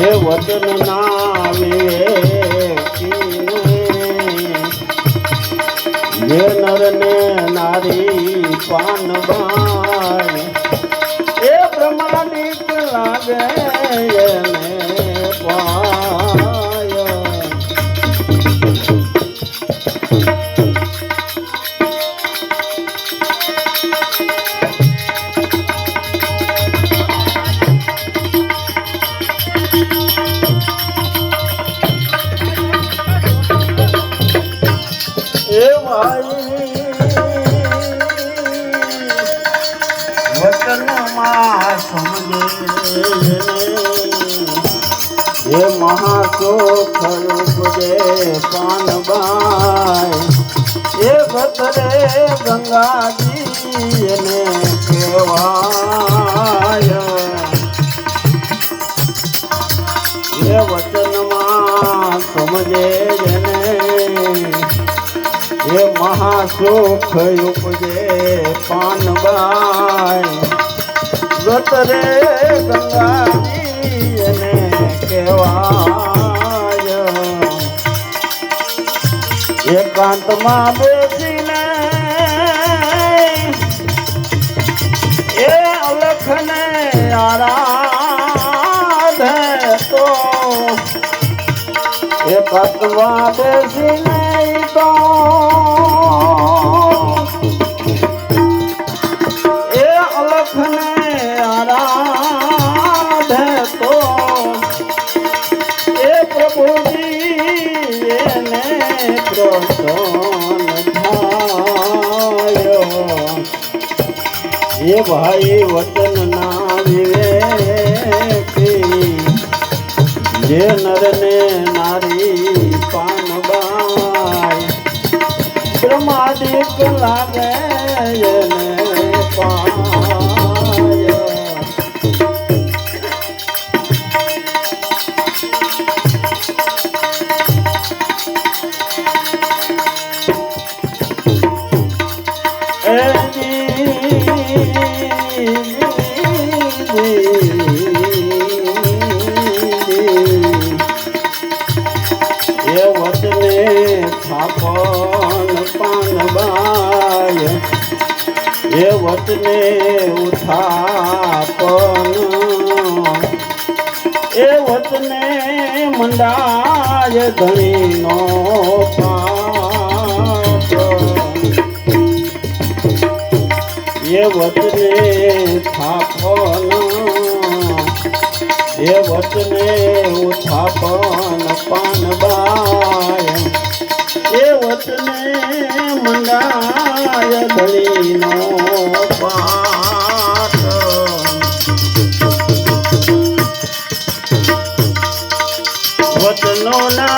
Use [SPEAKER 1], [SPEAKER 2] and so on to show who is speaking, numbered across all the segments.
[SPEAKER 1] એ વચન ના વિવેકીને જે નર ને નારી પાનબાઈ. એ બ્રહ્માદિક લાગે એ મહાસોખે પાનબાઈ એ ભતરે ગંગાજી એને કહેવાય. એ વચનમાં સમજે એ મહાસુખ ઉપજે પાનબાઈ ગતરે ગંગાજી એને કહેવાય. એકાંતમાં બેસીને એ અલખને આરાધે તો એકાંતમાં બેસીને તો એને પ્રસન્ન થાય એ ભાઈ વતન ના વિવેકી જે નર ને નારી પાનબાઈ બ્રહ્માદિક લાગે પાય એ વચને ઉથાપન. એ વતને મંડાય ધણીનો એ વતને થાપન. એ વતને ઉથાપન.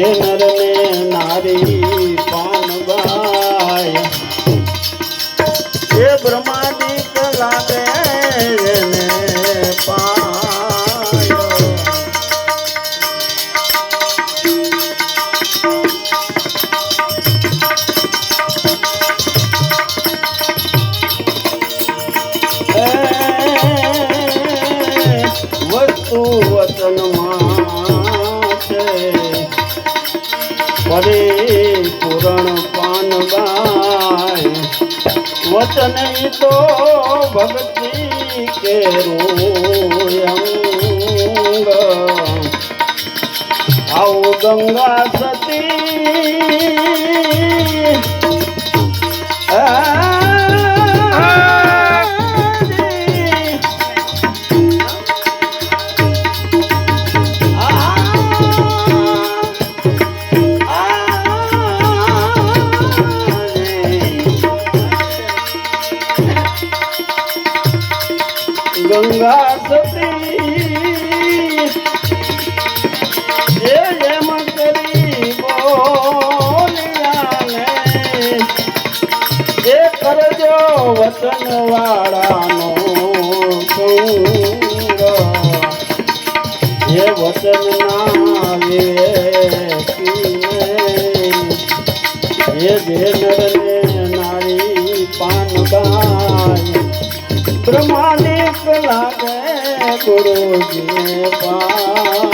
[SPEAKER 1] જે વચન તો ભક્તિ કે આવો ગંગા સતી. ગંગા કરજો વચન વાળાનો એ વચન ના જે નરને નારી પાન ગાય બ્રહ્માનિક করো যে পা